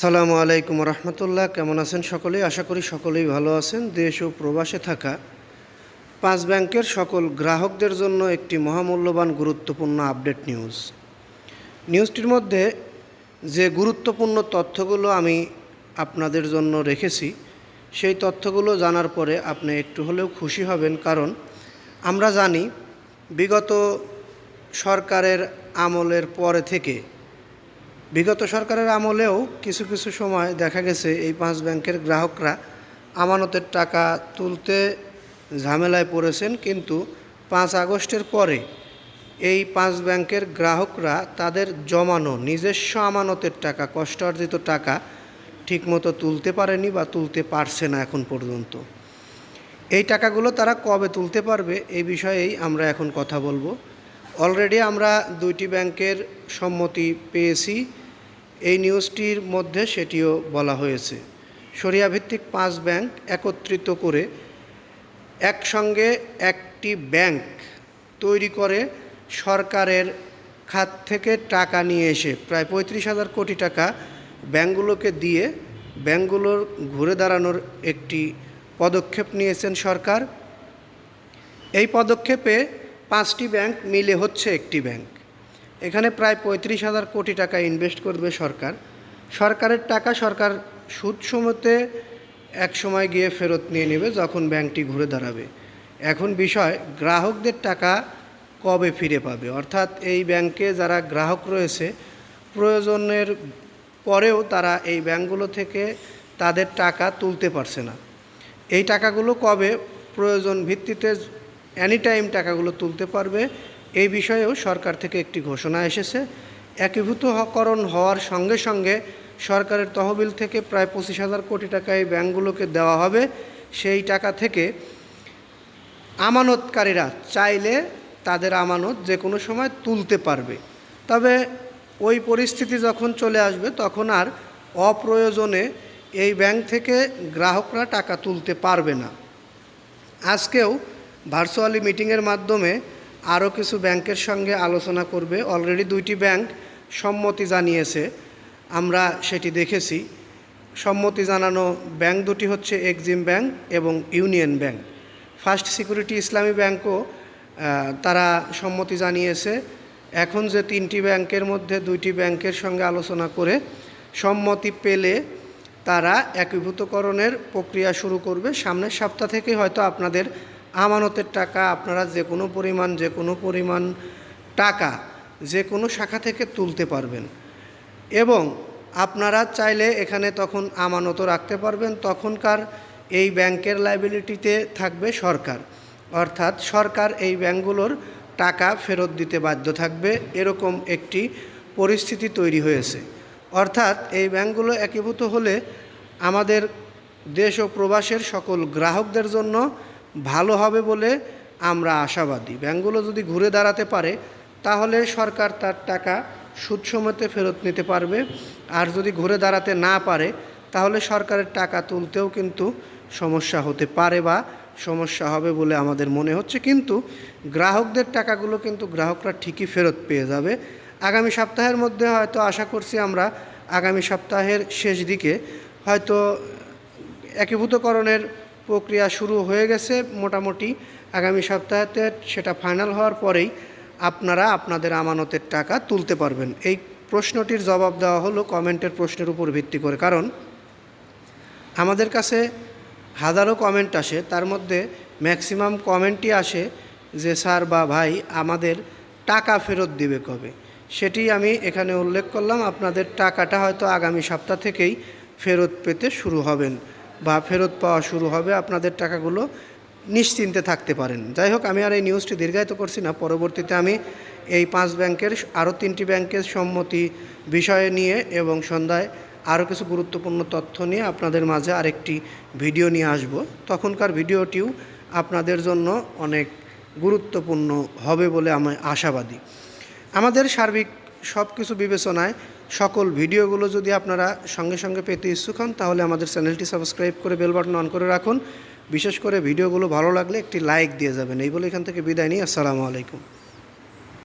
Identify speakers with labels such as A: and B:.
A: সালামু আলাইকুম রহমতুল্লাহ, কেমন আছেন সকলেই? আশা করি সকলেই ভালো আছেন। দেশ ও প্রবাসে থাকা পাঁচ ব্যাংকের সকল গ্রাহকদের জন্য একটি মহামূল্যবান গুরুত্বপূর্ণ আপডেট নিউজ। নিউজটির মধ্যে যে গুরুত্বপূর্ণ তথ্যগুলো আমি আপনাদের জন্য রেখেছি, সেই তথ্যগুলো জানার পরে আপনি একটু হলেও খুশি হবেন, কারণ আমরা জানি বিগত সরকারের আমলের পরে থেকে বিগত সরকারের আমলেও কিছু কিছু সময় দেখা গেছে এই পাঁচ ব্যাংকের গ্রাহকরা আমানতের টাকা তুলতে ঝামেলায় পড়েছেন, কিন্তু পাঁচ আগস্টের পরে এই পাঁচ ব্যাংকের গ্রাহকরা তাদের জমানো নিজস্ব আমানতের টাকা কষ্ট অর্জিত টাকা ঠিকমতো তুলতে পারেনি বা তুলতে পারছে না এখন পর্যন্ত। এই টাকাগুলো তারা কবে তুলতে পারবে এই বিষয়েই আমরা এখন কথা বলব। অলরেডি আমরা দুইটি ব্যাংকের সম্মতি পেয়েছি। এই নিউজটির মধ্যে সেটিও বলা হয়েছে। সরিয়া ভিত্তিক পাঁচ ব্যাংক একত্রিত করে একসঙ্গে একটি ব্যাংক তৈরি করে সরকারের খাত থেকে টাকা নিয়ে এসে প্রায় পঁয়ত্রিশ হাজার কোটি টাকা ব্যাংকগুলোকে দিয়ে ব্যাংকগুলোর ঘুরে দাঁড়ানোর একটি পদক্ষেপ নিয়েছেন সরকার। এই পদক্ষেপে পাঁচটি ব্যাংক মিলে হচ্ছে একটি ব্যাংক। এখানে প্রায় পঁয়ত্রিশ হাজার কোটি টাকা ইনভেস্ট করবে সরকার। সরকারের টাকা সরকার সুদ সময়তে এক সময় গিয়ে ফেরত নিয়ে নেবে যখন ব্যাংকটি ঘুরে দাঁড়াবে। এখন বিষয়, গ্রাহকদের টাকা কবে ফিরে পাবে? অর্থাৎ এই ব্যাংকে যারা গ্রাহক রয়েছে, প্রয়োজনের পরেও তারা এই ব্যাংকগুলো থেকে তাদের টাকা তুলতে পারছে না। এই টাকাগুলো কবে প্রয়োজন ভিত্তিতে এনি টাইম টাকাগুলো তুলতে পারবে, এই বিষয়েও সরকার থেকে একটি ঘোষণা এসেছে। একীভূতকরণ হওয়ার সঙ্গে সঙ্গে সরকারের তহবিল থেকে প্রায় পঁচিশ হাজার কোটি টাকা এই ব্যাঙ্কগুলোকে দেওয়া হবে। সেই টাকা থেকে আমানতকারীরা চাইলে তাদের আমানত যে কোনো সময় তুলতে পারবে। তবে ওই পরিস্থিতি যখন চলে আসবে, তখন আর অপ্রয়োজনে এই ব্যাংক থেকে গ্রাহকরা টাকা তুলতে পারবে না। আজকেও ভার্চুয়ালি মিটিংয়ের মাধ্যমে আরও কিছু ব্যাংকের সঙ্গে আলোচনা করবে। অলরেডি দুইটি ব্যাংক সম্মতি জানিয়েছে, আমরা সেটি দেখেছি। সম্মতি জানানো ব্যাংক দুটি হচ্ছে এক্সিম ব্যাংক এবং union bank. First security Islami ব্যাংকও তারা সম্মতি জানিয়েছে, এখন যে তিনটি ব্যাংকের মধ্যে দুইটি ব্যাংকের সঙ্গে আলোচনা করে সম্মতি পেলে তারা একীভূতকরণের প্রক্রিয়া শুরু করবে। সামনের সপ্তাহ থেকে হয়তো আপনাদের আমানতের টাকা, আপনারা যে কোনো পরিমাণ, যে কোনো পরিমাণ টাকা যে কোনো শাখা থেকে তুলতে পারবেন। এবং আপনারা চাইলে এখানে তখন আমানতও রাখতে পারবেন। তখনকার এই ব্যাংকের লাইবিলিটিতে থাকবে সরকার। অর্থাৎ সরকার এই ব্যাংকগুলোর টাকা ফেরত দিতে বাধ্য থাকবে। এরকম একটি পরিস্থিতি তৈরি হয়েছে। অর্থাৎ এই ব্যাংকগুলো একীভূত হলে আমাদের দেশ ও প্রবাসের সকল গ্রাহকদের জন্য ভালো হবে বলে আমরা আশাবাদী। ব্যাংকগুলো যদি ঘুরে দাঁড়াতে পারে, তাহলে সরকার তার টাকা সুদ সময়তে ফেরত নিতে পারবে। আর যদি ঘুরে দাঁড়াতে না পারে, তাহলে সরকারের টাকা তুলতেও কিন্তু সমস্যা হতে পারে বা সমস্যা হবে বলে আমাদের মনে হচ্ছে। কিন্তু গ্রাহকদের টাকাগুলো কিন্তু গ্রাহকরা ঠিকই ফেরত পেয়ে যাবে। আগামী সপ্তাহের মধ্যে হয়তো আশা করছি আমরা আগামী সপ্তাহের শেষ দিকে হয়তো একীভূতকরণের প্রক্রিয়া শুরু হয়ে গেছে মোটামুটি। আগামী সপ্তাহেতে সেটা ফাইনাল হওয়ার পরেই আপনারা আপনাদের আমানতের টাকা তুলতে পারবেন। এই প্রশ্নটির জবাব দেওয়া হলো কমেন্টের প্রশ্নের উপর ভিত্তি করে। কারণ আমাদের কাছে হাজারো কমেন্ট আসে, তার মধ্যে ম্যাক্সিমাম কমেন্টই আসে যে, স্যার বা ভাই, আমাদের টাকা ফেরত দিবে কবে? সেটি আমি এখানে উল্লেখ করলাম। আপনাদের টাকাটা হয়তো আগামী সপ্তাহ থেকেই ফেরত পেতে শুরু হবেন। বা ফেরত পাওয়া শুরু হবে, আপনাদের টাকাগুলো নিশ্চিন্তে থাকতে পারেন। যাই হোক, আমি আর এই নিউজটি দীর্ঘায়িত করছি না। পরবর্তীতে আমি এই পাঁচ ব্যাংকের, আরও তিনটি ব্যাংকের সম্মতি বিষয়ে নিয়ে এবং সন্ধ্যায় আরও কিছু গুরুত্বপূর্ণ তথ্য নিয়ে আপনাদের মাঝে আরেকটি ভিডিও নিয়ে আসব। তখনকার ভিডিওটিও আপনাদের জন্য অনেক গুরুত্বপূর্ণ হবে বলে আমি আশাবাদী। আমাদের সার্বিক সব কিছু বিবেচনায় সকল ভিডিওগুলো যদি আপনারা সঙ্গে সঙ্গে পেতে ইচ্ছুক হন, তাহলে আমাদের চ্যানেলটি সাবস্ক্রাইব করে বেল বাটন অন করে রাখুন। বিশেষ করে ভিডিওগুলো ভালো লাগলে একটি লাইক দিয়ে যাবেন। এই বলে এখান থেকে বিদায় নিই। আসসালামু আলাইকুম।